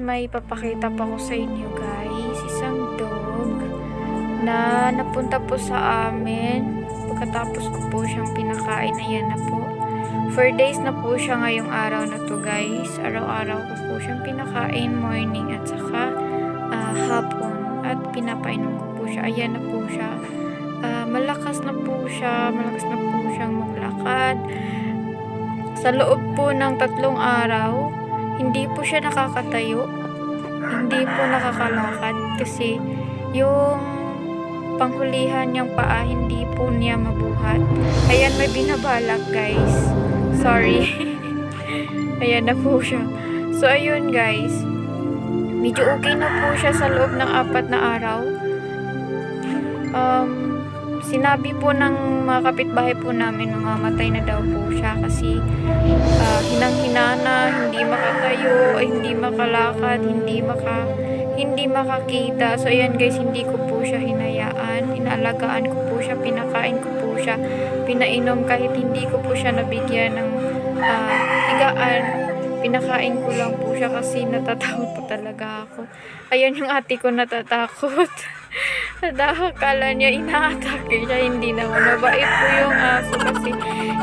may papakita pa ko sa inyo guys. Isang dog na napunta po sa amin. Pagkatapos ko po siyang pinakain, ayan na po. Four days na po siya ngayong araw na to guys. Araw-araw ko po siyang pinakain, morning at saka ah, hapon. At pinapainom ko po siya. Ayan na po siya. Ah, malakas na po siya. Malakas na po siyang maglakad. Sa loob po ng tatlong araw, hindi po siya nakakatayo. Hindi po nakakalakad kasi yung panghulihan niyang paa, hindi po niya mabuhat. Ayan, may binabalak guys. Sorry. Ayan na po siya. So, ayun guys. Medyo okay na po siya sa loob ng apat na araw. Um, sinabi po ng mga kapitbahay po namin mamamatay na daw po siya kasi ah, hinang-hina na, hindi makatayo, ay hindi makalakad, hindi maka hindi makakita. So ayan guys, hindi ko po siya hinayaan. Inaalagaan ko po siya, pinakain ko po siya, pinainom kahit hindi ko po siya nabigyan ng higaan. Pinakain ko lang po siya kasi natatakot po talaga ako. Ayan yung ate ko natatakot. Nakakala niya inaatake siya, hindi naman. Mabait po yung aso kasi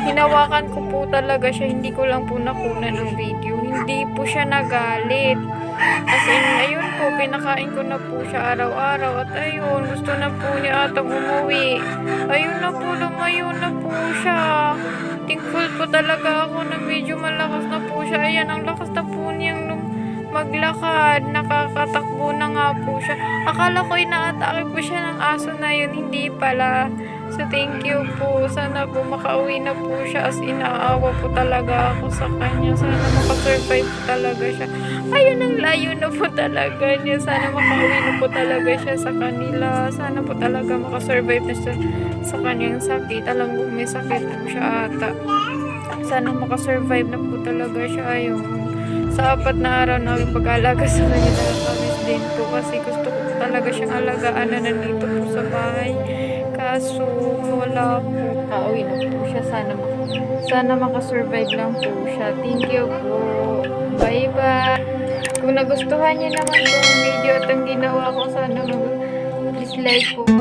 hinawakan ko po talaga siya, hindi ko lang po nakuna ng video. Hindi po siya nagalit. As in, ayun po, pinakain ko na po siya araw-araw at ayun, gusto na po niya atang umuwi. Ayun na po, lumayo na po siya. Thankful po talaga ako na medyo malakas na po siya. Ayan, ang lakas na po niyang maglakad. Nakakatakbo Akala ko inaatake po siya ng aso na yun. Hindi pala. So, thank you po. Sana po makauwi na po siya. As inaawa po talaga ako sa kanya. Sana makasurvive po talaga siya. Ayun, ang layo na po talaga niya. Sana makauwi na po talaga siya sa kanila. Sana po talaga makasurvive na siya sa kanyang sakit. Alam ko may sakit po siya ata. Sana makasurvive na po talaga siya. Ayun. Sa apat na araw na pag-alaga sa kanya nakakamiss din po kasi gusto ko talaga siyang alagaan na nandito po sa bahay. Kaso wala po. Kauwi na po siya. Sana, sana makasurvive lang po siya. Thank you po. Bye-bye. Kung nagustuhan niyo naman po ang video at ang ginawa ko, sana mag-dislike po